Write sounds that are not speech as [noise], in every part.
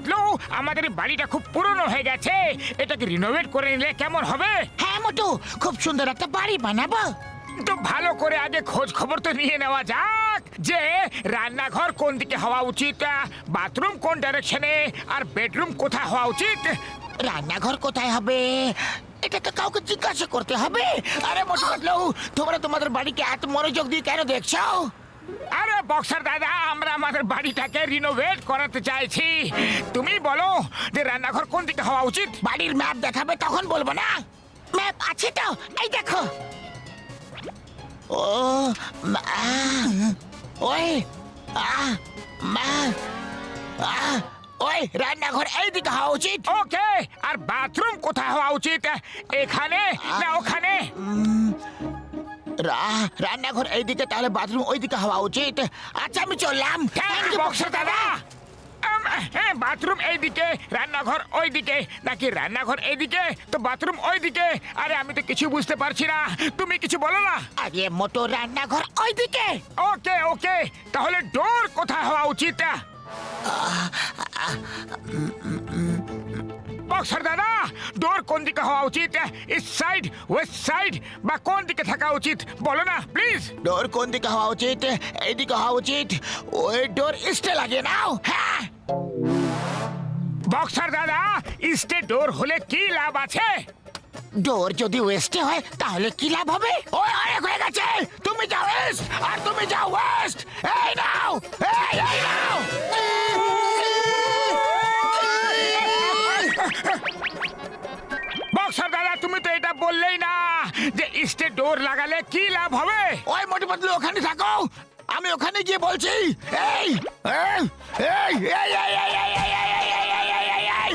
পাতলু আমাদের বাড়িটা খুব পুরনো হয়ে গেছে। এটাকে রিনোভেট করে নিলে কেমন হবে? হ্যাঁ মোটু খুব সুন্দর একটা বাড়ি বানাবো। তো ভালো করে আগে খোঁজ খবর তো নিয়ে নেওয়া যাক যে রান্নাঘর কোন দিকে হওয়া উচিত বাথরুম কোন ডাইরেকশনে আর বেডরুম কোথায় হওয়া উচিত? রান্নাঘর কোথায় হবে? এটা তো কাউকে জিজ্ঞাসা করতে হবে। আরে মোটু পাতলু তোমরা তোমাদের বাড়িকে এত মনোযোগ দিয়ে কেন দেখছ? আরে বক্সার দাদা আমরা আমাদের বাড়িটাকে রিনোভেট করাতে চাইছি। তুমি বলো যে রান্নাঘর কোন দিকে হওয়া উচিত? বাড়ির ম্যাপ দেখাবে তখন বলব না? ম্যাপ আছে তো এই দেখো। ও মা ওই আ মা আ ওই রান্নাঘর এই দিকে হওয়া উচিত। ওকে আর বাথরুম কোথায় হওয়া উচিত? এখানে না ওখানে? রান্নাঘর এই দিকে তাহলে বাথরুম ওই দিকে হওয়া উচিত। আচ্ছা আমি চললাম। ইউ দাদা। হ্যাঁ বাথরুম এইদিকে রান্নাঘর ওইদিকে। নাকি রান্নাঘর এইদিকে তো বাথরুম ওইদিকে। আরে আমি তো কিছু বুঝতে পারছি না। তুমি কিছু বলো না। আরে মোটর রান্নাঘর ওই দিকে ওকে ওকে। তাহলে ডোর কোথায় হওয়া উচিত? বক্সার দাদা ডোর কোন দিকে হওয়া উচিত? ইস্ট সাইড ওয়েস্ট সাইড বা কোন দিকে থাকা উচিত? বলো না প্লিজ ডোর কোন দিকে হওয়া উচিত? এই দিকে হওয়া উচিত। ওই ডোর ইস্টে লাগিয়ে নাও হ্যাঁ। বক্সার দাদা ইস্টে ডোর হলে কি লাভ আছে? ডোর যদি ওয়েস্টে হয় তাহলে কি লাভ হবে? ওই অনেক হয়ে গেছে। তুমি যাও ইস্ট আর তুমি যাও ওয়েস্ট এই নাও। ইস্টে লাগালে কি লাভ হবে ওই মোটু পাতলু ওখানে থাকো আমি ওখানে গিয়ে বলছি এই এই এই এই এই এই এই এই এই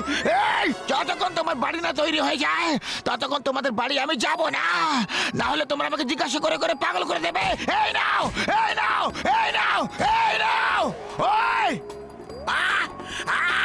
এই যতক্ষণ তোমার বাড়ি না তৈরি হয়ে যায় ততক্ষণ তোমাদের বাড়ি আমি যাব না না হলে তোমরা আমাকে জিজ্ঞাসা করে করে পাগল করে দেবে এই নাও এই নাও এই নাও এই নাও ওই আহ আহ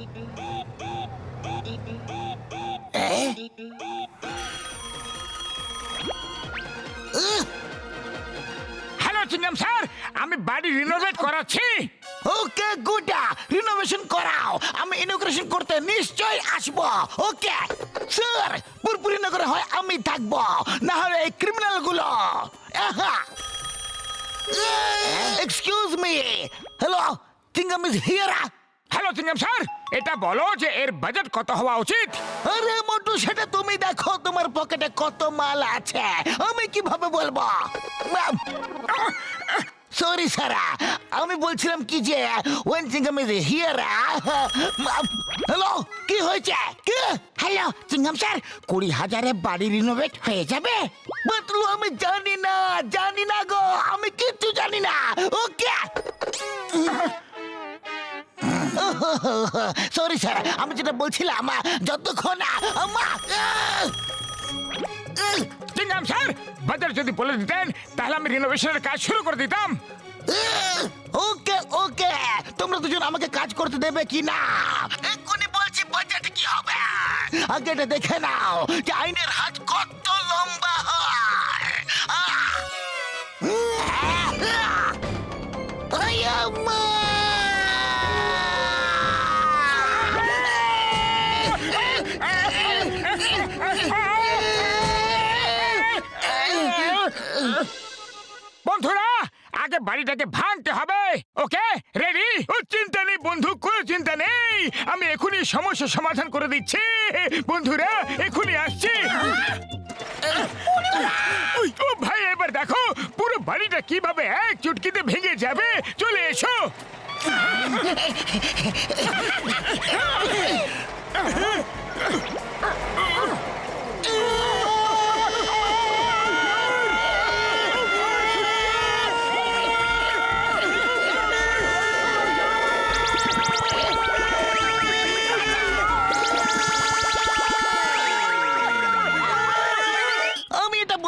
চিংগাম স্যার আমি বাড়ি রিনোভেট করাচ্ছি। ওকে গুডা রিনোভেশন করাও। আমি ইনোগ্রেশন করতে নিশ্চয়ই আসব। ওকে স্যার পুরপুরি নগরে হয় আমি থাকব। না হলে এই ক্রিমিনালগুলো excuse me hello Chingum is here hello Chingum sir, এটা বলো যে এর বাজেট কত হওয়া উচিত? আরে মোটু, সেটা তুমি দেখো, তোমার পকেটে কত মাল আছে, আমি কীভাবে বলব? সরি সারা আমি বলছিলাম কি যে when Chingum is here hello, কি হয়েছে? কি? হ্যালো চিঙ্গাম স্যার, কুড়ি হাজারে বাড়ি রিনোভেট হয়ে যাবে? বাতলু আমি জানি না জানি না গো, আমি কিচ্ছু জানি না, ওকে? [laughs] সরি স্যার আমি যেটা বলছিলাম যতক্ষণ আমা চিংগাম স্যার। বাজেট যদি বলে দিতেন তাহলে আমি রিনোভেশনের কাজ শুরু করে দিতাম। ওকে ওকে। তোমরা দুজন আমাকে কাজ করতে দেবে কি না? এক্ষুনি বলছি বাজেট কি হবে? আগে এটা দেখে নাও যে আইনের হাত কত লম্বা। বাড়িটাকে ভাঙতে হবে। ওকে? রেডি ও, চিন্তা নেই, বন্ধু, কোনো চিন্তা নেই। আমি এখনই সমস্যা সমাধান করে দিচ্ছি। বন্ধুরা, এখনই আসছি। ও ভাই, এবার দেখো, পুরো বাড়িটা কীভাবে এক চুটকিতে ভেঙে যাবে। চলে এসো।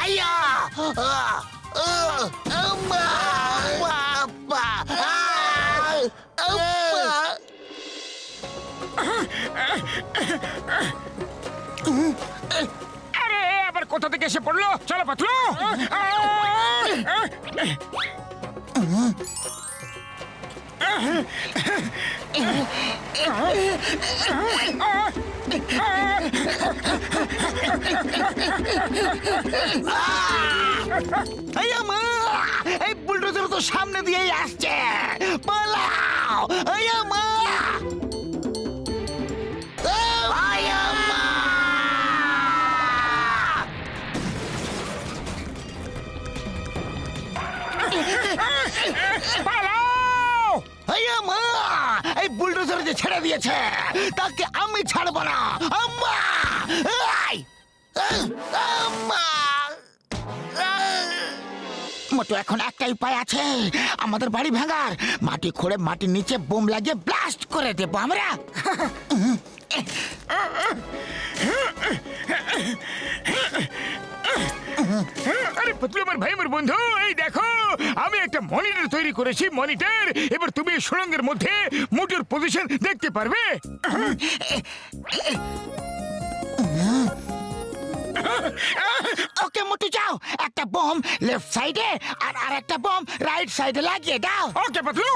আয়া আরে আবার কোথা থেকে এসে পড়ল চলো পাতলু আয়া মা এই বুলডোজার তো সামনে দিয়েই আসছে। পালাও। আয়া মা বুলডোজার যে ছেড়ে দিয়েছে তাকে আমি ছাড়বো না আম্মা আই! আম্মা মোটো এখন একটাই উপায় আছে আমাদের বাড়ি ভাঙার মাটি খুঁড়ে মাটির নিচে বোম লাগিয়ে ব্লাস্ট করে দেবো আমরা পাতলু আমার ভাই আমার বন্ধু। এই দেখো আমি একটা মনিটর তৈরি করেছি মনিটর। এবার তুমি এই সুড়ঙ্গের মধ্যে মোটর পজিশন দেখতে পারবে। ওকে মোটু যাও একটা বোম লেফট সাইডে আর আর একটা বোম রাইট সাইডে লাগিয়ে দাও। ওকে পাতলু।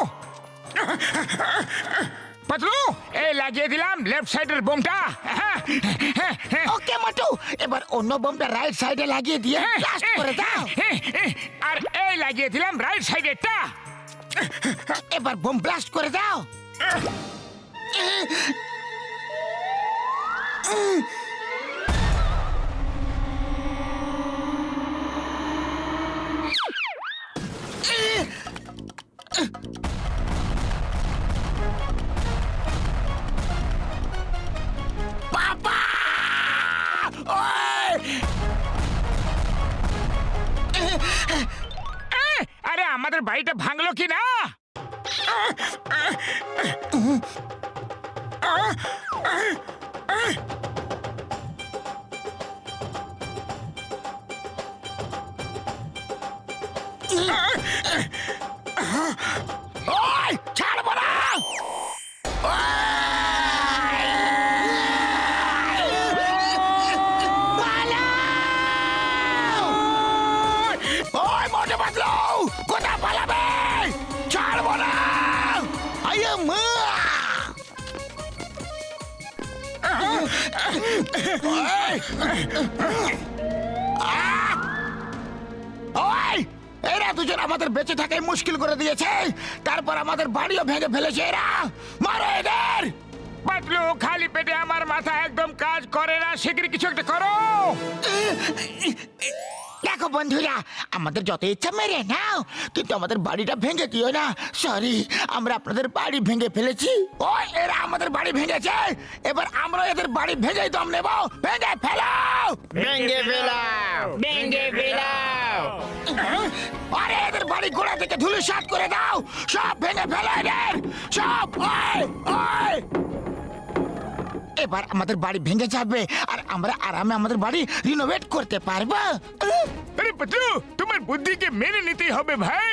পাতলু এই লাগিয়ে দিলাম লেফট সাইডের বোমটা। হ্যাঁ, হ্যাঁ, হ্যাঁ, ওকে মোটু এবার অন্য বোমটা রাইট সাইডে লাগিয়ে দিয়ে হ্যাঁ, ব্লাস্ট করে দাও। হ্যাঁ, হ্যাঁ, আর এই লাগিয়ে দিলাম রাইট সাইডেরটা এবার বোম ব্লাস্ট করে দাও। বাড়িটা ভাঙলো কি না ওই ওই এরা দুজন আমাদের বেঁচে থাকাই মুশকিল করে দিয়েছে। তারপর আমাদের বাড়িও ভেঙে ফেলেছে এরা। মারো এদের! পাতলু খালি পেটে আমার মাথা একদম কাজ করে না শিগগির কিছু একটা করো। দেখো বন্ধুরা আমাদের যত ইচ্ছা মেরে নাও কিন্তু আমাদের বাড়িটা ভেঙে দিও না। সরি আমরা আপনাদের বাড়ি ভেঙে ফেলেছি। ও এরা আমাদের বাড়ি ভেঙেছে। এবার আমরা এদের বাড়ি ভেঙেই দম নেব। ভেঙে ফেলাও! ভেঙে ফেলাও! ভেঙে ফেলাও! আরে এদের বাড়ি গোড়া থেকে ধুলি সাত করে দাও। সব ভেঙে ফেলো এদের। সব ওই ওই! এবার আমাদের বাড়ি ভেঙে যাবে আর আমরা আরামে আমাদের বাড়ি রিনোভেট করতে পারব আরে পাতলু তোমার বুদ্ধিকে মেনে নিতেই হবে ভাই